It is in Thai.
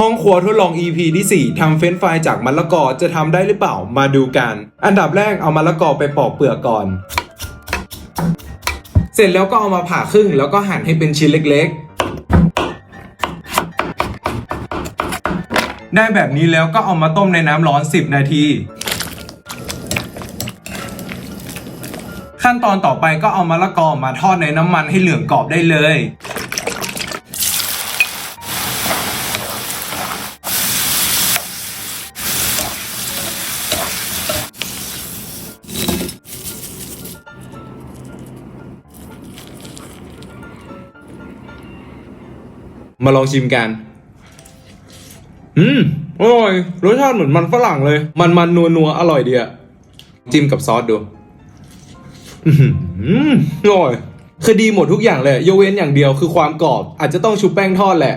ห้องครัวทดลอง EP ที่ 4ทำเฟรนช์ฟรายจากมะละกอจะทำได้หรือเปล่ามาดูกัน อันดับแรกเอามะละกอไปปอกเปลือกก่อน เสร็จแล้วก็เอามาผ่าครึ่งแล้วก็หั่นให้เป็นชิ้นเล็กๆ ได้แบบนี้แล้วก็เอามาต้มในน้ำร้อน 10 นาที ขั้นตอนต่อไปก็เอามะละกอมาทอดในน้ำมันให้เหลืองกรอบได้เลย มาลองชิมกัน อืมอร่อยรสชาติเหมือนมันฝรั่งเลย มันมันนัวนัวอร่อยดีอะจิ้มกับซอสดู อืมอร่อยคือดีหมดทุกอย่างเลยยกเว้นอย่างเดียวคือความกรอบ อาจจะต้องชุบแป้งทอดแหละ